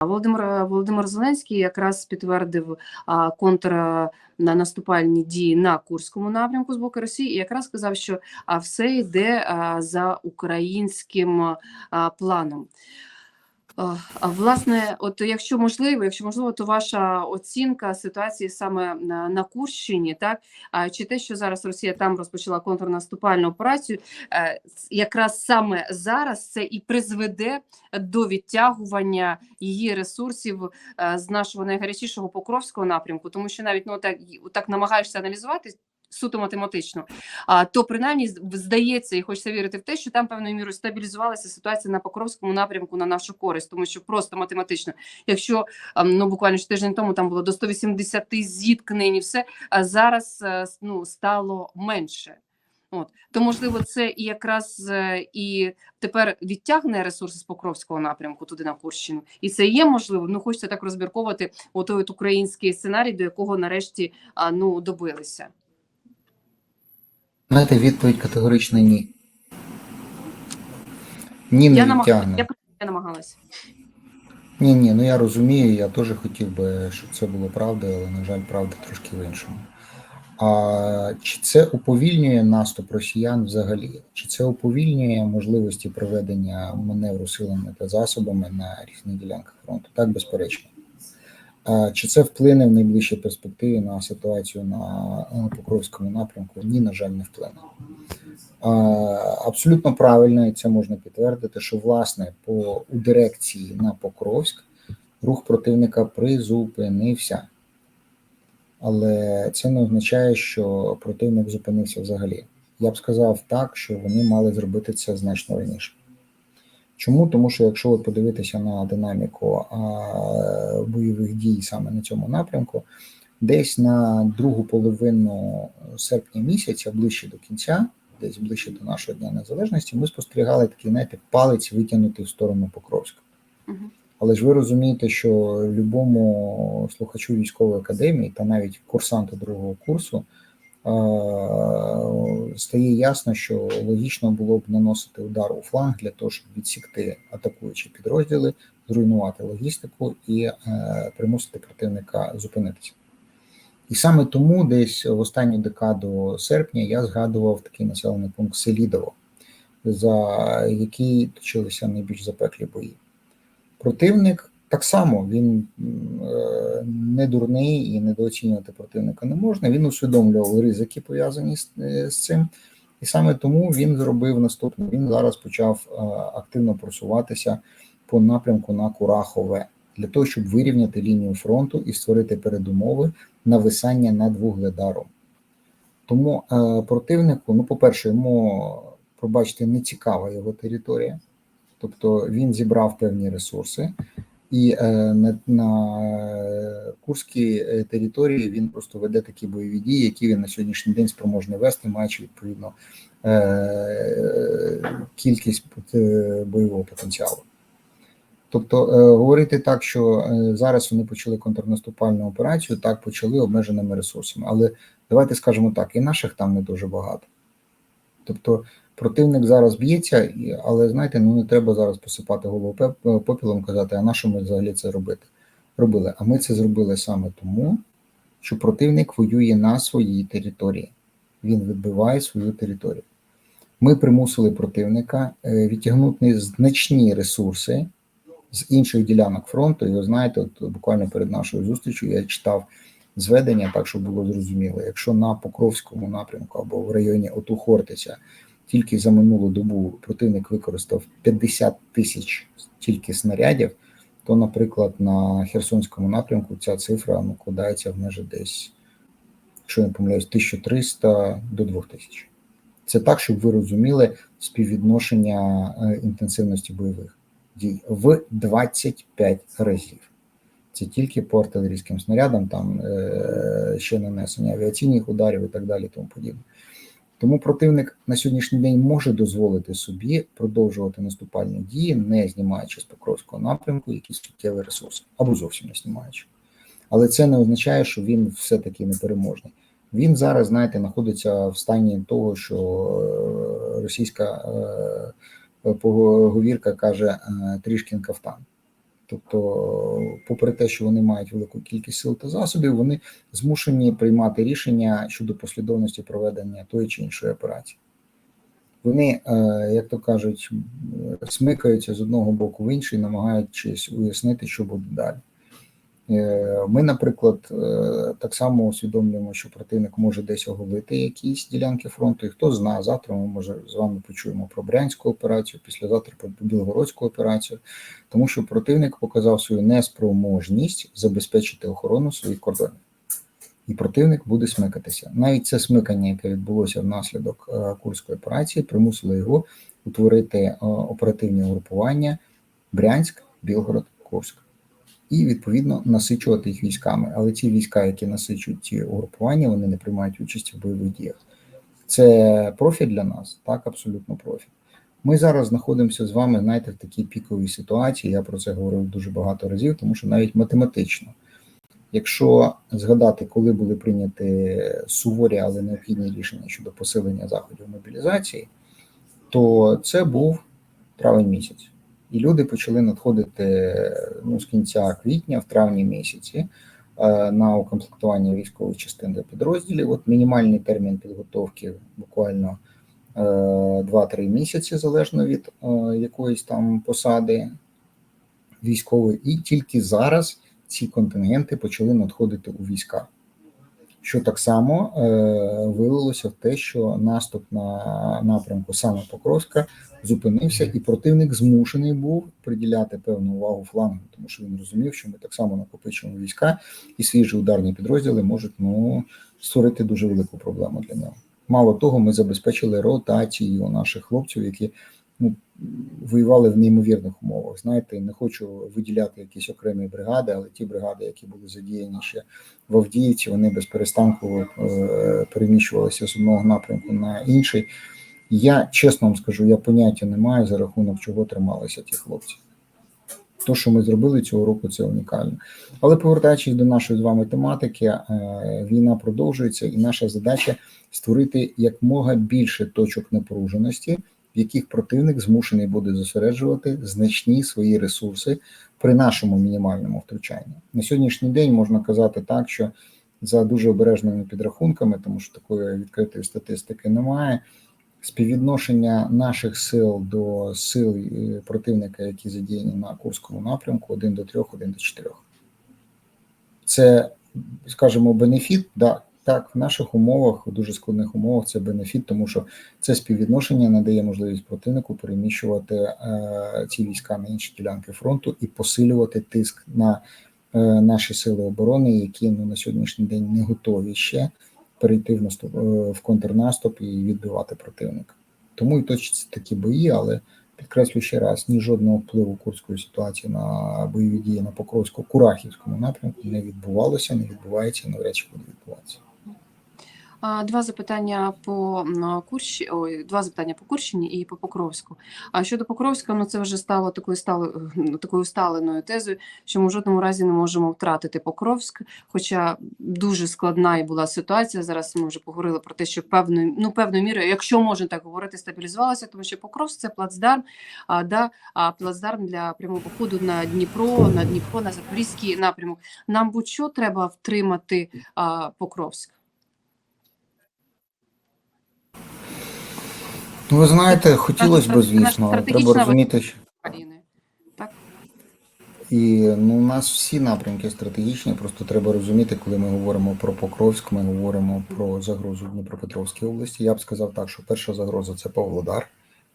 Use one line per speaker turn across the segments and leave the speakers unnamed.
Володимир Володимир Зеленський якраз підтвердив а, контр на наступальні дії на Курському напрямку з боку Росії, і якраз сказав, що все йде за українським планом. Власне, от якщо можливо, якщо можливо, то ваша оцінка ситуації саме на, Курщині, так чи те, що зараз Росія там розпочала контрнаступальну операцію, е, якраз саме зараз це і призведе до відтягування її ресурсів е, з нашого найгарячішого покровського напрямку, тому що навіть ну так так намагаєшся аналізувати. Суто математично, а то принаймні здається, і хочеться вірити в те, що там певною мірою стабілізувалася ситуація на Покровському напрямку на нашу користь, тому що просто математично, якщо ну буквально ще тиждень тому там було до 180 зіткнень, і все а зараз е, ну стало менше. От то можливо, це і якраз е, і тепер відтягне ресурси з Покровського напрямку туди на Курщину, і це є можливо. Ну хочеться так розмірковувати отой от український сценарій, до якого нарешті ну добилися.
Знаєте, відповідь категорична ні. Ні, не
Я намаг...
відтягне.
я, я намагалася.
Ні, ні, ну я розумію, я теж хотів би, щоб це було правдою, але, на жаль, правда трошки в іншому. А чи це уповільнює наступ росіян взагалі? Чи це уповільнює можливості проведення маневру силами та засобами на різних ділянках фронту? Так, безперечно. Чи це вплине в найближчій перспективі на ситуацію на Покровському напрямку? Ні, на жаль, не вплине. Абсолютно правильно, і це можна підтвердити, що власне по у дирекції на Покровськ рух противника призупинився. Але це не означає, що противник зупинився взагалі. Я б сказав так, що вони мали зробити це значно раніше. Чому? Тому що якщо ви подивитеся на динаміку а, бойових дій саме на цьому напрямку, десь на другу половину серпня місяця, ближче до кінця, десь ближче до нашого Дня Незалежності, ми спостерігали такий, знаєте, палець витягнутий в сторону Покровська. Але ж ви розумієте, що любому слухачу військової академії та навіть курсанту другого курсу стає ясно, що логічно було б наносити удар у фланг для того, щоб відсікти атакуючі підрозділи, зруйнувати логістику і е, примусити противника зупинитися. І саме тому десь в останню декаду серпня я згадував такий населений пункт Селідово, за який точилися найбільш запеклі бої. Противник так само він е, не дурний і недооцінювати противника не можна. Він усвідомлював ризики, пов'язані з, е, цим, і саме тому він зробив наступне. Він зараз почав е, активно просуватися по напрямку на Курахове для того, щоб вирівняти лінію фронту і створити передумови нависання над Вугледаром. Тому противнику, ну, по-перше, йому, пробачте, не цікава його територія. Тобто він зібрав певні ресурси, і е, на, на Курській е, території він просто веде такі бойові дії, які він на сьогоднішній день спроможний вести, маючи відповідно е, кількість е, бойового потенціалу. Тобто е, говорити так, що е, зараз вони почали контрнаступальну операцію, так почали обмеженими ресурсами. Але давайте скажемо так, і наших там не дуже багато. Тобто противник зараз б'ється, але знаєте, ну не треба зараз посипати голову попілом, казати, а на що ми взагалі це робити? Робили. А ми це зробили саме тому, що противник воює на своїй території. Він відбиває свою територію. Ми примусили противника е, відтягнути значні ресурси з інших ділянок фронту. І ви знаєте, от буквально перед нашою зустрічю я читав зведення, так щоб було зрозуміло. Якщо на Покровському напрямку або в районі Оту Хортиця тільки за минулу добу противник використав 50 тисяч тільки снарядів, то, наприклад, на Херсонському напрямку ця цифра ну, кладається в межі десь, якщо я не помиляюсь, 1300 до 2000. Це так, щоб ви розуміли співвідношення е, інтенсивності бойових дій в 25 разів. Це тільки по артилерійським снарядам, там е, ще нанесення авіаційних ударів і так далі. Тому подібне. Тому противник на сьогоднішній день може дозволити собі продовжувати наступальні дії, не знімаючи з Покровського напрямку якісь суттєві ресурси, або зовсім не знімаючи. Але це не означає, що він все-таки непереможний. Він зараз, знаєте, знаходиться в стані того, що е, російська е, поговірка каже е, трішкін кафтан. Тобто, попри те, що вони мають велику кількість сил та засобів, вони змушені приймати рішення щодо послідовності проведення тої чи іншої операції. Вони, е, як то кажуть, смикаються з одного боку в інший, намагаючись уяснити, що буде далі. Е, Ми, наприклад, е, так само усвідомлюємо, що противник може десь оголити якісь ділянки фронту, і хто знає, завтра ми може з вами почуємо про Брянську операцію, післязавтра про Білгородську операцію, тому що противник показав свою неспроможність забезпечити охорону своїх кордонів. І противник буде смикатися. Навіть це смикання, яке відбулося внаслідок е, Курської операції, примусило його утворити оперативні угрупування Брянськ, Білгород, Курськ і відповідно насичувати їх військами. Але ті війська, які насичують ці угрупування, вони не приймають участі в бойових діях. Це профіль для нас, так, абсолютно профіль. Ми зараз знаходимося з вами, знаєте, в такій піковій ситуації. Я про це говорив дуже багато разів, тому що навіть математично, якщо згадати, коли були прийняті суворі, але необхідні рішення щодо посилення заходів мобілізації, то це був травень місяць. І люди почали надходити ну, з кінця квітня, в травні місяці, е, на укомплектування військових частин та підрозділів. От мінімальний термін підготовки буквально е, 2-3 місяці, залежно від е, якоїсь там посади військової, і тільки зараз ці контингенти почали надходити у війська. Що так само е, вилилося в те, що наступ на напрямку саме Покровська зупинився, і противник змушений був приділяти певну увагу флангу, тому що він розумів, що ми так само накопичуємо війська, і свіжі ударні підрозділи можуть ну створити дуже велику проблему для нього. Мало того, ми забезпечили ротацію наших хлопців, які ну воювали в неймовірних умовах. Знаєте, не хочу виділяти якісь окремі бригади, але ті бригади, які були задіяні ще в Авдіївці, вони без перестанку е, переміщувалися з одного напрямку на інший. Я чесно вам скажу, я поняття не маю за рахунок чого трималися ті хлопці. То, що ми зробили цього року, це унікально. Але повертаючись до нашої з вами тематики, е, війна продовжується, і наша задача створити якмога більше точок напруженості, в яких противник змушений буде зосереджувати значні свої ресурси при нашому мінімальному втручанні. На сьогоднішній день можна казати так, що за дуже обережними підрахунками, тому що такої відкритої статистики немає. Співвідношення наших сил до сил е, противника, які задіяні на Курському напрямку, 1 до 3, 1 до 4. Це, скажімо, бенефіт, да, так, в наших умовах, в дуже складних умовах, це бенефіт, тому що це співвідношення надає можливість противнику переміщувати е, ці війська на інші ділянки фронту і посилювати тиск на е, наші сили оборони, які ну, на сьогоднішній день не готові ще перейти в наступ е, в контрнаступ і відбивати противника. Тому і точаться такі бої, але підкреслю ще раз: ні жодного впливу курської ситуації на бойові дії на Покровську Курахівському напрямку не відбувалося, не відбувається і навряд чи буде відбуватися.
Два запитання по Курщі, ой, два запитання по Курщині і по Покровську. А щодо Покровська, ну це вже стало такою стало такою усталеною тезою, що ми в жодному разі не можемо втратити Покровськ. Хоча дуже складна і була ситуація. Зараз ми вже поговорили про те, що певною ну певною мірою, якщо можна так говорити, стабілізувалася, тому що Покровськ це плацдарм, а да а плацдарм для прямого походу на Дніпро, на Дніпро, на Запорізький напрямок. Нам будь-що треба втримати а, Покровськ.
Ну, ви знаєте, хотілося б, звісно, але треба розуміти, що
України. Так,
і ну, у нас всі напрямки стратегічні, просто треба розуміти, коли ми говоримо про Покровськ, ми говоримо про загрозу в Дніпропетровській області. Я б сказав так, що перша загроза це Павлодар.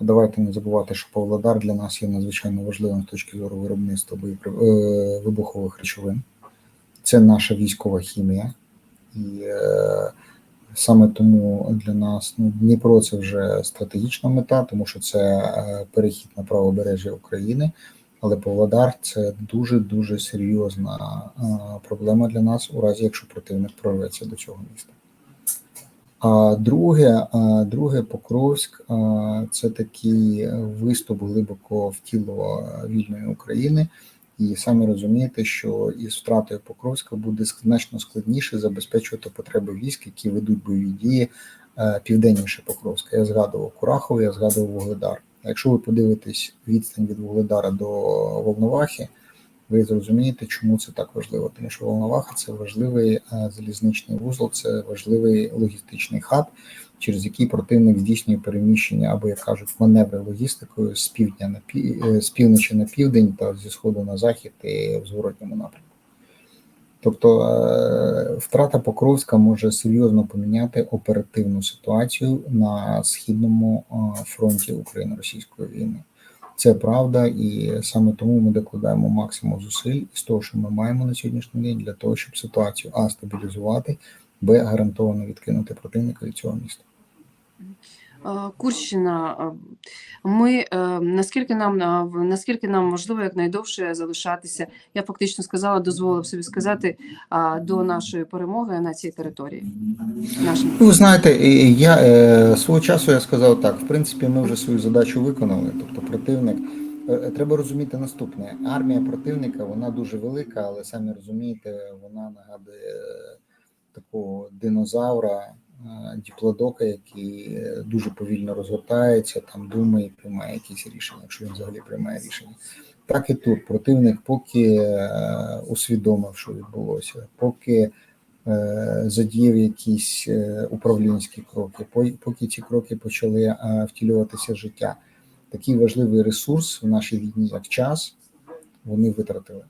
Давайте не забувати, що Павлодар для нас є надзвичайно важливим з точки зору виробництва боєпри- е, вибухових речовин. Це наша військова хімія. І е, саме тому для нас ну, Дніпро це вже стратегічна мета, тому що це е, перехід на правобережжя України. Але Павлодар це дуже дуже серйозна е, проблема для нас, у разі якщо противник прорветься до цього міста. А друге, друге Покровськ це такий виступ глибоко в тіло вільної України. І самі розумієте, що із втратою Покровська буде значно складніше забезпечувати потреби військ, які ведуть бойові дії е, південніше Покровська. Я згадував Курахову, я згадував Вугледар. Якщо ви подивитесь відстань від Вугледара до Волновахи, Ви зрозумієте, чому це так важливо, тому що Волноваха це важливий е, залізничний вузол, це важливий логістичний хаб, через який противник здійснює переміщення або, як кажуть, маневри логістикою з півдня на пі... е, з півночі на південь та зі сходу на захід і в зворотньому напрямку. Тобто е, втрата Покровська може серйозно поміняти оперативну ситуацію на східному е, фронті України-російської війни. Це правда, і саме тому ми докладаємо максимум зусиль з того, що ми маємо на сьогоднішній день, для того, щоб ситуацію а стабілізувати, б гарантовано відкинути противника від цього міста.
Е, Курщина. е, Ми е, наскільки нам наскільки нам можливо якнайдовше залишатися, я фактично сказала, дозволив собі сказати до нашої перемоги на цій території. Нашим
Ну, Ви знаєте, я свого часу я сказав так: в принципі, ми вже свою задачу виконали. Тобто, противник треба розуміти наступне: армія противника вона дуже велика, але самі розумієте, вона нагадує такого динозавра, е, діплодока, який е, дуже повільно розгортається, там думає, приймає якісь рішення, якщо він взагалі приймає рішення. Так і тут противник, поки е, усвідомив, що відбулося, поки задіяв якісь управлінські кроки, поки ці кроки почали втілюватися життя. Такий важливий ресурс в нашій війні, як час, вони витратили.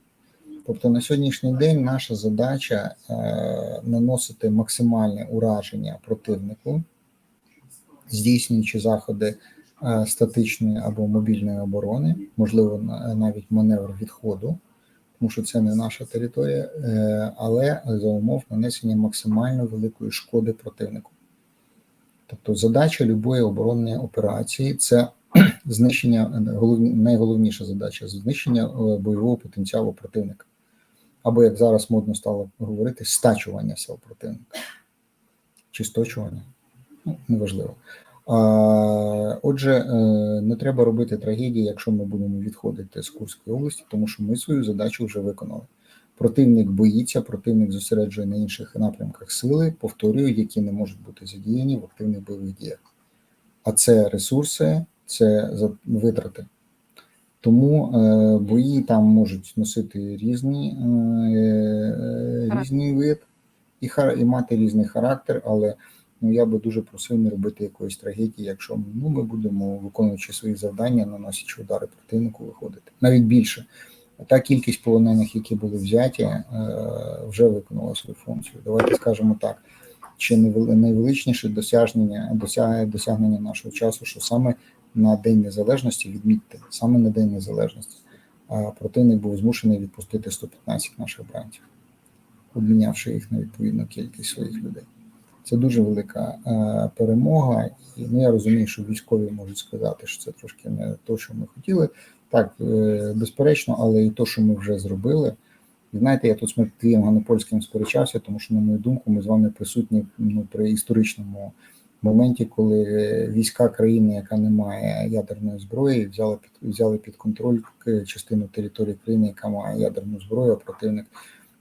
Тобто на сьогоднішній день наша задача е, наносити максимальне ураження противнику, здійснюючи заходи е, статичної або мобільної оборони, можливо, навіть маневр відходу, тому що це не наша територія, е, але за умов нанесення максимально великої шкоди противнику. Тобто задача любої оборонної операції це знищення, головні, найголовніша задача знищення бойового потенціалу противника. Або, як зараз модно стало говорити, стачування сил противника. Чи сточування? Ну, неважливо. А, отже, е, не треба робити трагедії, якщо ми будемо відходити з Курської області, тому що ми свою задачу вже виконали. Противник боїться, противник зосереджує на інших напрямках сили, повторюю, які не можуть бути задіяні в активних бойових діях. А це ресурси, це витрати. Тому е, бої там можуть носити різні, е, різний вид і, хар- і мати різний характер, але ну, я би дуже просив не робити якоїсь трагедії, якщо ну, ми будемо, виконуючи свої завдання, наносячи удари противнику, виходити. Навіть більше. Та кількість полонених, які були взяті, е, вже виконала свою функцію. Давайте скажемо так. Чи найвеличніше досягнення, досягнення нашого часу, що саме на День Незалежності, відмітьте, саме на День Незалежності, противник був змушений відпустити 115 наших бранців, обмінявши їх на відповідну кількість своїх людей. Це дуже велика е, перемога, і ну, я розумію, що військові можуть сказати, що це трошки не те, що ми хотіли. Так, е, безперечно, але і те, що ми вже зробили. І знаєте, я тут з Матвієм Ганопольським сперечався, тому що, на мою думку, ми з вами присутні ну, при історичному моменті, коли війська країни, яка не має ядерної зброї, взяли під взяли під контроль частину території країни, яка має ядерну зброю, а противник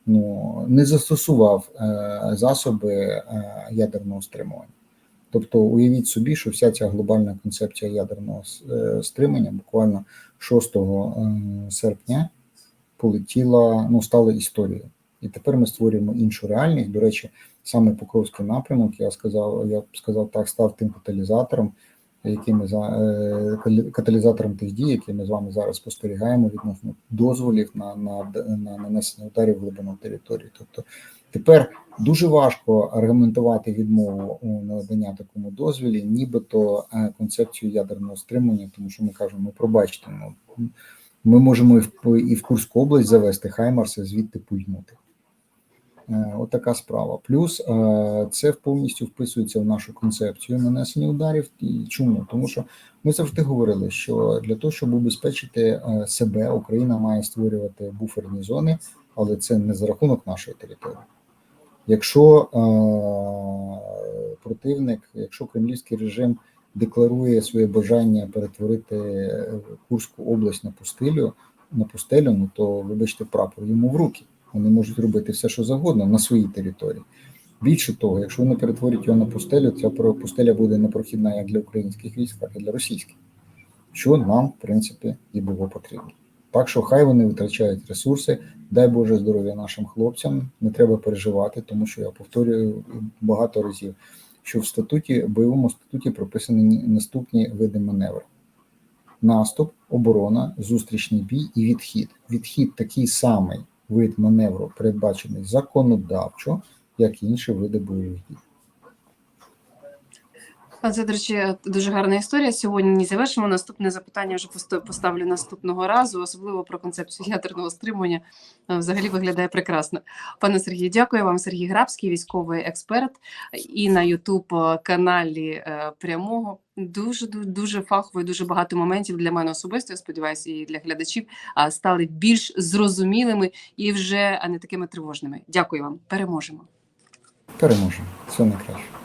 ну не застосував е, засоби е, ядерного стримування. Тобто, уявіть собі, що вся ця глобальна концепція ядерного е, стримання буквально 6 е, серпня полетіла, ну стала історією. І тепер ми створюємо іншу реальність. До речі, саме Покровський напрямок, я сказав, я б сказав так, став тим каталізатором, який ми за е, каталізатором тих дій, які ми з вами зараз спостерігаємо відносно дозволів на, на, на нанесення ударів в глибину території. Тобто тепер дуже важко аргументувати відмову у надання такому дозволі, нібито е, концепцію ядерного стримання, тому що ми кажемо, ну пробачте, ну ми можемо і в, і в Курську область завести Хаймарси, звідти пульнути. Е, От така справа. Плюс е, це повністю вписується в нашу концепцію нанесення ударів. І чому? Тому що ми завжди говорили, що для того, щоб убезпечити е, себе, Україна має створювати буферні зони, але це не за рахунок нашої території. Якщо противник, якщо кремлівський режим декларує своє бажання перетворити Курську область на пустелю, на пустелю, ну то вибачте прапор йому в руки. Вони можуть робити все, що завгодно на своїй території. Більше того, якщо вони перетворять його на пустелю, ця пустеля буде непрохідна як для українських військ, так і для російських, що нам, в принципі, і було потрібно. Так що хай вони витрачають ресурси, дай Боже здоров'я нашим хлопцям. Не треба переживати, тому що я повторюю багато разів, що в статуті, бойовому статуті прописані наступні види маневру: наступ, оборона, зустрічний бій і відхід. Відхід такий самий вид маневру, передбачений законодавчо, як інші види бойових дій.
Це, до речі, дуже гарна історія. Сьогодні не завершимо. Наступне запитання вже поставлю наступного разу, особливо про концепцію ядерного стримування. Е, Взагалі виглядає прекрасно. Пане Сергію, дякую вам. Сергій Грабський, військовий експерт, і на Ютуб каналі е, прямого. Дуже дуже фахово і дуже багато моментів для мене особисто. Я сподіваюся, і для глядачів стали більш зрозумілими і вже не такими тривожними. Дякую вам. Переможемо.
Переможемо. Все найкраще.